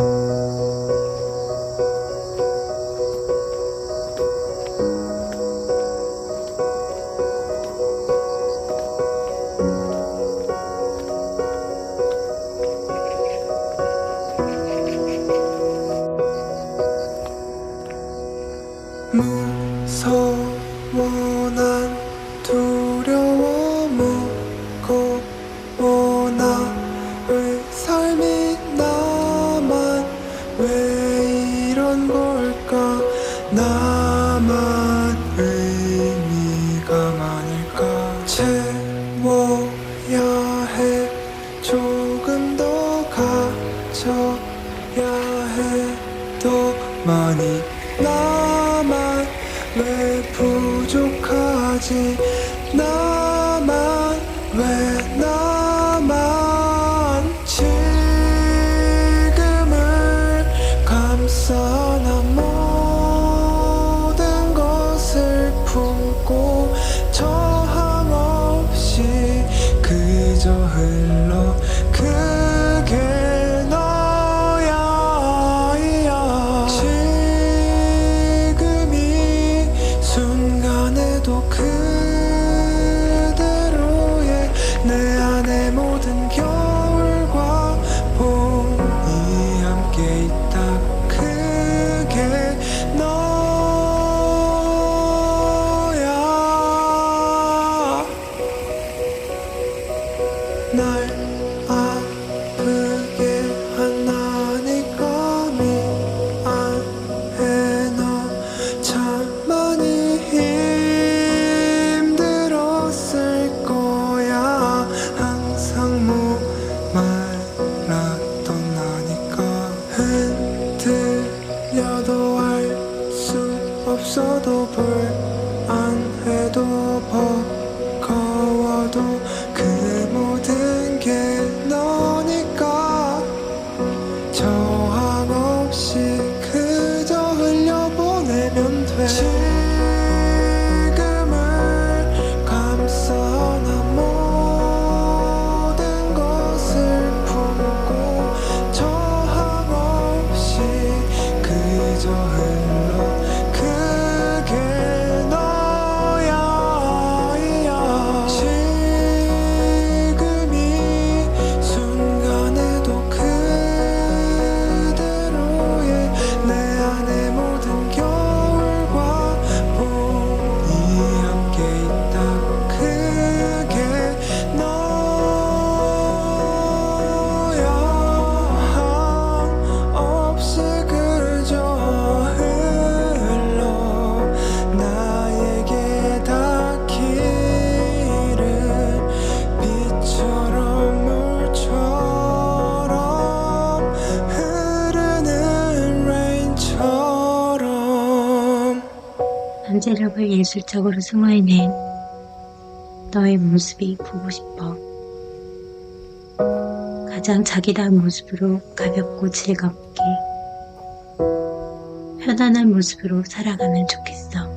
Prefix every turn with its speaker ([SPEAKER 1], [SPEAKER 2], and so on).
[SPEAKER 1] Thank you. 왜 부족하지? todo por
[SPEAKER 2] 감재력을 예술적으로 승화해낸 너의 모습이 보고 싶어. 가장 자기다운 모습으로 가볍고 즐겁게 편안한 모습으로 살아가면 좋겠어.